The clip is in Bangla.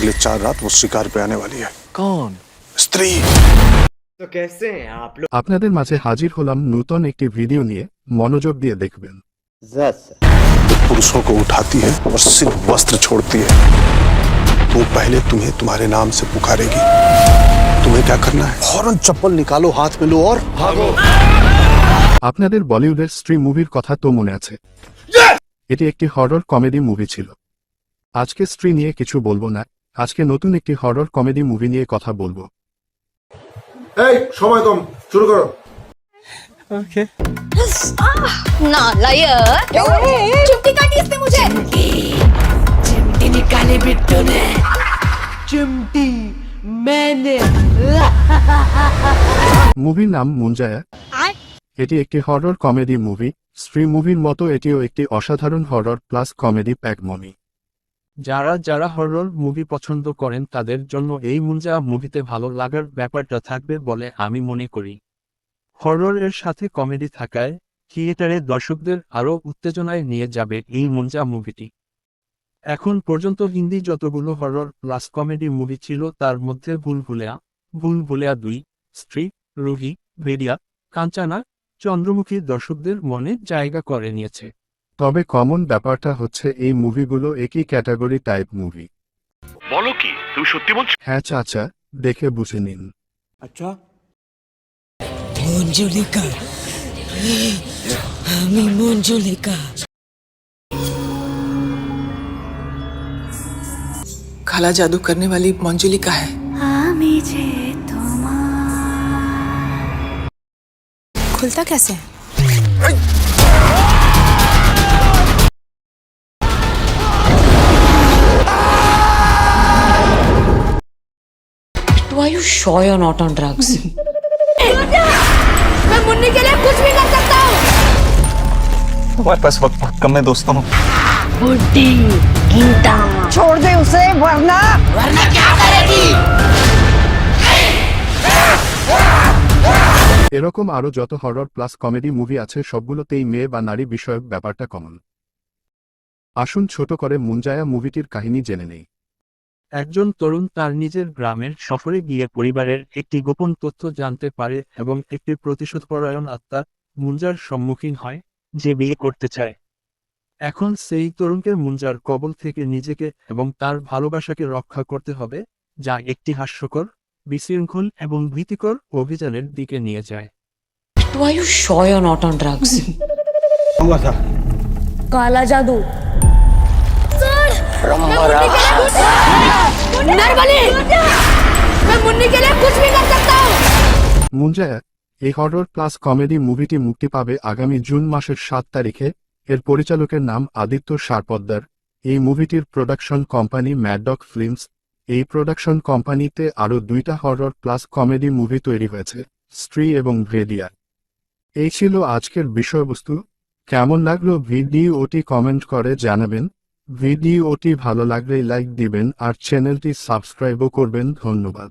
अगले चार रात वो शिकार पे आने वाली है कौन स्त्री तो कैसे हैं आप लोग আপনাদের মাঝে হাজির হলাম নূতন একটি ভিডিও নিয়ে মনোযোগ দিয়ে দেখবেন जस जो पुरुषों को उठाती है और सिर्फ वस्त्र छोड़ती है वो पहले तुम्हें तुम्हारे नाम से पुकारेगी तुम्हें क्या करना है फौरन चप्पल निकालो हाथ में लो और भागो আপনাদের বলিউডের স্ত্রী মুভির কথা তো মনে আছে এটি একটি হরর কমেডি মুভি ছিল আজকে স্ত্রী নিয়ে কিছু বলবো না আজকে নতুন একটি হরর কমেডি মুভি নিয়ে কথা বলব। এই সময় কম শুরু করো। ওকে না লায়ার চুপটি কাটিস তে মুঝে। চিমটি নিকালে বিট্টু নে চিমটি মেনে মুভির নাম মুঞ্জায়া এটি একটি হরর কমেডি মুভি স্ত্রী মুভির মতো এটিও একটি অসাধারণ horror plus comedy pack movie যারা যারা হরর মুভি পছন্দ করেন তাদের জন্য এই মুঞ্জা মুভিতে ভালো লাগার ব্যাপারটা থাকবে বলে আমি মনে করি। হরর এর সাথে কমেডি থাকায় থিয়েটারে দর্শকদের আরও উত্তেজনায় নিয়ে যাবে এই মুঞ্জা মুভিটি এখন পর্যন্ত হিন্দি যতগুলো হরর প্লাস কমেডি মুভি ছিল তার মধ্যে ভুল ভুলেয়া ভুল ভুলেয়া দুই, স্ত্রী রুহি ভেরিয়া কাঞ্চানা, চন্দ্রমুখী দর্শকদের মনে জায়গা করে নিয়েছে। তবে কমন ব্যাপারটা হচ্ছে এই মুভিগুলো একই ক্যাটাগরি টাইপ মুভি বলো কি তুমি সত্যি বলছো হ্যাঁ চাচা দেখে বুঝে নিন মঞ্জুলিকা আমি মঞ্জুলিকা काला जादू करने वाली मंजुलिका है खुलता कैसे है Why you sure you're not on drugs? मैं मुन्नी के लिए कुछ भी कर सकता हूँ हमारे पास वक्त बहुत कम है दोस्तों छोड़ दे उसे वरना এরকম আরও যত হরর প্লাস কমেডি মুভি আছে সবগুলোতেই মেয়ে বা নারী বিষয়ক ব্যাপারটা কমন আসুন ছোট করে মুঞ্জায়া মুভিটির কাহিনী জেনে নেই একজন তরুণ তার নিজের গ্রামের সফরে গিয়ে পরিবারের একটি গোপন তথ্য জানতে পারে এবং একটি প্রতিশোধপরায়ণ আত্মা মুঞ্জার সম্মুখীন হয় যে বিয়ে করতে চায়। এখন সেই তরুণকে মুঞ্জার কবল থেকে নিজেকে এবং তার ভালোবাসাকে রক্ষা করতে হবে যা একটি হাস্যকর বিশৃঙ্খল এবং ভীতিকর অভিযানের দিকে নিয়ে যায়। Why you sure you're not on drugs? काला जादू नरबली मैं मुन्नी के लिए कुछ भी कर सकता हूँ মুঞ্জায়া এই হরর প্লাস কমেডি মুভিটি মুক্তি পাবে আগামী জুন মাসের সাত তারিখে এর পরিচালকের নাম আদিত্য সারপদ্দার এই মুভিটির প্রোডাকশন কোম্পানি ম্যাডক ফিল্মস এই প্রোডাকশন কোম্পানিতে আরও দুইটা হরর প্লাস কমেডি মুভি তৈরি হয়েছে স্ত্রী এবং ভেডিয়া এই ছিল আজকের বিষয়বস্তু কেমন লাগলো ভিডিওটি কমেন্ট করে জানাবেন ভিডিওটি ভালো লাগলে লাইক দিবেন আর চ্যানেলটি সাবস্ক্রাইবও করবেন ধন্যবাদ।